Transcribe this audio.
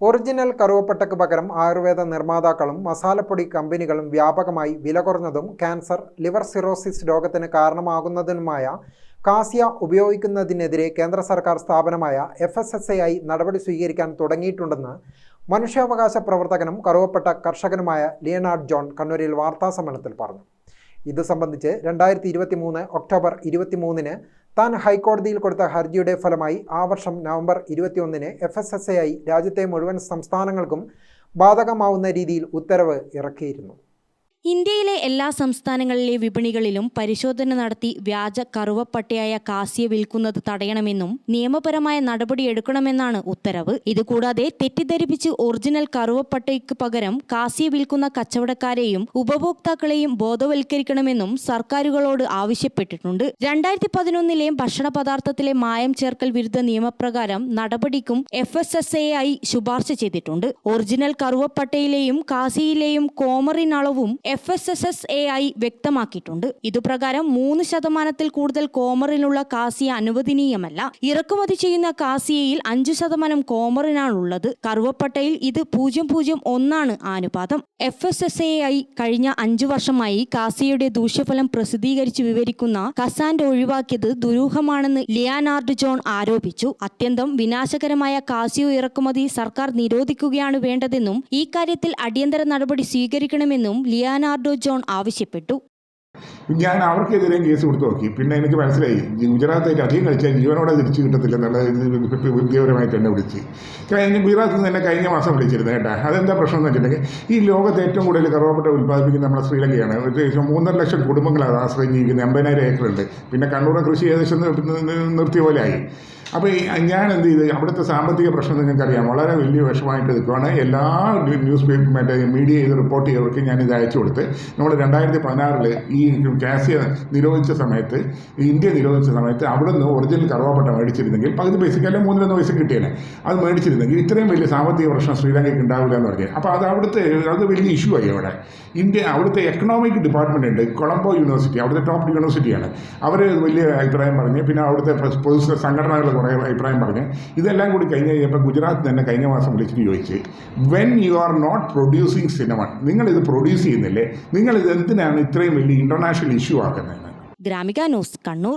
Original കറുവപ്പട്ടയ്ക്ക് പകരം ആയുർവേദ നിർമ്മാതാക്കളും മസാലപ്പൊടി കമ്പനികളും വ്യാപകമായി വില കുറഞ്ഞതും ക്യാൻസർ ലിവർ സിറോസിസ് രോഗത്തിന് കാരണമാകുന്നതിനുമായ കാസിയ ഉപയോഗിക്കുന്നതിനെതിരെ കേന്ദ്ര സർക്കാർ സ്ഥാപനമായ F S S A I നടപടി സ്വീകരിക്കാൻ തുടങ്ങിയിട്ടുണ്ടെന്ന് മനുഷ്യാവകാശ പ്രവർത്തകനും കറുവപ്പെട്ട കർഷകനുമായ ലിയനാർഡ് ജോൺ കണ്ണൂരിൽ വാർത്താ സമ്മേളനത്തിൽ പറഞ്ഞു. ഇത് സംബന്ധിച്ച് രണ്ടായിരത്തി ഇരുപത്തി മൂന്ന് ഒക്ടോബർ ഇരുപത്തിമൂന്നിന് താൻ ഹൈക്കോടതിയിൽ കൊടുത്ത ഹർജിയുടെ ഫലമായി ആ വർഷം നവംബർ ഇരുപത്തിയൊന്നിന് F S S A I രാജ്യത്തെ മുഴുവൻ സംസ്ഥാനങ്ങൾക്കും ബാധകമാവുന്ന രീതിയിൽ ഉത്തരവ് ഇറക്കിയിരുന്നു. ഇന്ത്യയിലെ എല്ലാ സംസ്ഥാനങ്ങളിലെ വിപണികളിലും പരിശോധന നടത്തി വ്യാജ കറുവപ്പട്ടയായ കാസിയെ വിൽക്കുന്നത് തടയണമെന്നും നിയമപരമായ നടപടിയെടുക്കണമെന്നാണ് ഉത്തരവ്. ഇതുകൂടാതെ തെറ്റിദ്ധരിപ്പിച്ച് ഒറിജിനൽ കറുവപ്പട്ടയ്ക്ക് പകരം കാസിയെ വിൽക്കുന്ന കച്ചവടക്കാരെയും ഉപഭോക്താക്കളെയും ബോധവൽക്കരിക്കണമെന്നും സർക്കാരുകളോട് ആവശ്യപ്പെട്ടിട്ടുണ്ട്. രണ്ടായിരത്തി പതിനൊന്നിലെ ഭക്ഷണ പദാർത്ഥത്തിലെ മായം ചേർക്കൽ വിരുദ്ധ നിയമപ്രകാരം നടപടിക്കും എഫ് എസ് എസ് എ ആയി ശുപാർശ ചെയ്തിട്ടുണ്ട്. ഒറിജിനൽ കറുവപ്പട്ടയിലെയും കാസിയിലെയും കോമറിൻ അളവും F S S S A I വ്യക്തമാക്കിയിട്ടുണ്ട്. ഇതുപ്രകാരം മൂന്ന് ശതമാനത്തിൽ കൂടുതൽ കോമറിനുള്ള കാസിയ അനുവദനീയമല്ല. ഇറക്കുമതി ചെയ്യുന്ന കാസിയയിൽ അഞ്ചു ശതമാനം കോമറിനാണുള്ളത്. കറുവപ്പട്ടയിൽ ഇത് പൂജ്യം പൂജ്യം ഒന്നാണ് ആനുപാതം. F S S A I കഴിഞ്ഞ അഞ്ചു വർഷമായി കാസിയയുടെ ദൂഷ്യഫലം പ്രസിദ്ധീകരിച്ച് വിവരിക്കുന്ന കസാൻഡ് ഒഴിവാക്കിയത് ദുരൂഹമാണെന്ന് ലിയാനാർഡ് ജോൺ ആരോപിച്ചു. അത്യന്തം വിനാശകരമായ കാസിയോ ഇറക്കുമതി സർക്കാർ നിരോധിക്കുകയാണ് വേണ്ടതെന്നും ഈ കാര്യത്തിൽ അടിയന്തര നടപടി സ്വീകരിക്കണമെന്നും ലിയാനാർഡോ ജോൺ ആവശ്യപ്പെട്ടു. ഞാൻ അവർക്കെതിരെയും കേസ് കൊടുത്തു നോക്കി. പിന്നെ എനിക്ക് മനസ്സിലായി ഗുജറാത്തായിട്ട് അധികം കളിച്ചാൽ ജീവനോടെ തിരിച്ചു കിട്ടത്തില്ല എന്നുള്ള ബുദ്ധിപരമായിട്ട് എന്നെ വിളിച്ച്. കഴിഞ്ഞ ഗുജറാത്തിൽ നിന്ന് തന്നെ കഴിഞ്ഞ മാസം വിളിച്ചിരുന്നു കേട്ടാ. അതെന്താ പ്രശ്നം എന്ന് വെച്ചിട്ടുണ്ടെങ്കിൽ ഈ ലോകത്ത് ഏറ്റവും കൂടുതൽ കറുവപ്പട്ട ഉൽപ്പാദിപ്പിക്കുന്ന നമ്മുടെ ശ്രീലങ്കയാണ്. ഏകദേശം മൂന്നര ലക്ഷം കുടുംബങ്ങളാണ് ജീവിക്കുന്നത് എൺപതിനായിരം ഏക്കറുണ്ട്. പിന്നെ കണ്ണൂർ കൃഷി ഏകദേശം നിർ- നിർ- നിർത്തിയ പോലെ ആയി. അപ്പോൾ ഞാൻ എന്ത് ചെയ്ത് അവിടുത്തെ സാമ്പത്തിക പ്രശ്നം നിങ്ങൾക്കറിയാം. വളരെ വലിയ വിഷമമായിട്ട് നിൽക്കുകയാണ് എല്ലാ ന്യൂസ് പേപ്പർ മറ്റേ മീഡിയ ചെയ്ത് റിപ്പോർട്ട് ചെയ്തവർക്ക് ഞാൻ ഇത് അയച്ചു കൊടുത്ത് നമ്മൾ രണ്ടായിരത്തി പതിനാറിൽ ഈ കാസിയ നിരോധിച്ച സമയത്ത് ഇന്ത്യ നിരോധിച്ച സമയത്ത് അവിടുന്ന് ഒറിജിനൽ കറുവാപ്പട്ട മേടിച്ചിരുന്നെങ്കിൽ പകുതി പൈസയ്ക്ക് അല്ലെങ്കിൽ മൂന്നിലൊന്ന് പൈസ കിട്ടിയേനെ. അത് മേടിച്ചിരുന്നെങ്കിൽ ഇത്രയും വലിയ സാമ്പത്തിക പ്രശ്നം ശ്രീലങ്കയ്ക്ക് ഉണ്ടാവില്ല എന്ന് പറഞ്ഞത് അപ്പോൾ അത് അവിടുത്തെ അത് വലിയ ഇഷ്യൂ ആയി അവിടെ. ഇന്ത്യ അവിടുത്തെ എക്കണോമിക് ഡിപ്പാർട്ട്മെന്റ് ഉണ്ട്. കൊളംബോ യൂണിവേഴ്സിറ്റി അവിടുത്തെ ടോപ്പ് യൂണിവേഴ്സിറ്റിയാണ് അവർ വലിയ അഭിപ്രായം പറഞ്ഞ്. പിന്നെ അവിടുത്തെ പൊതു സംഘടനകൾ കുറേ അഭിപ്രായം പറഞ്ഞ്. ഇതെല്ലാം കൂടി കഴിഞ്ഞ് കഴിഞ്ഞപ്പോൾ ഗുജറാത്ത് തന്നെ കഴിഞ്ഞ മാസം വിളിച്ചിട്ട് ചോദിച്ച് when you are not producing cinema നിങ്ങൾ ഇത് പ്രൊഡ്യൂസ് ചെയ്യുന്നില്ലേ? നിങ്ങൾ ഇത് എന്തിനാണ് ഇത്രയും വലിയ ഇന്റർനാഷണൽ ഇഷ്യൂ ആക്കുന്നത് ഗ്രാമിക ന്യൂസ് കണ്ണൂർ.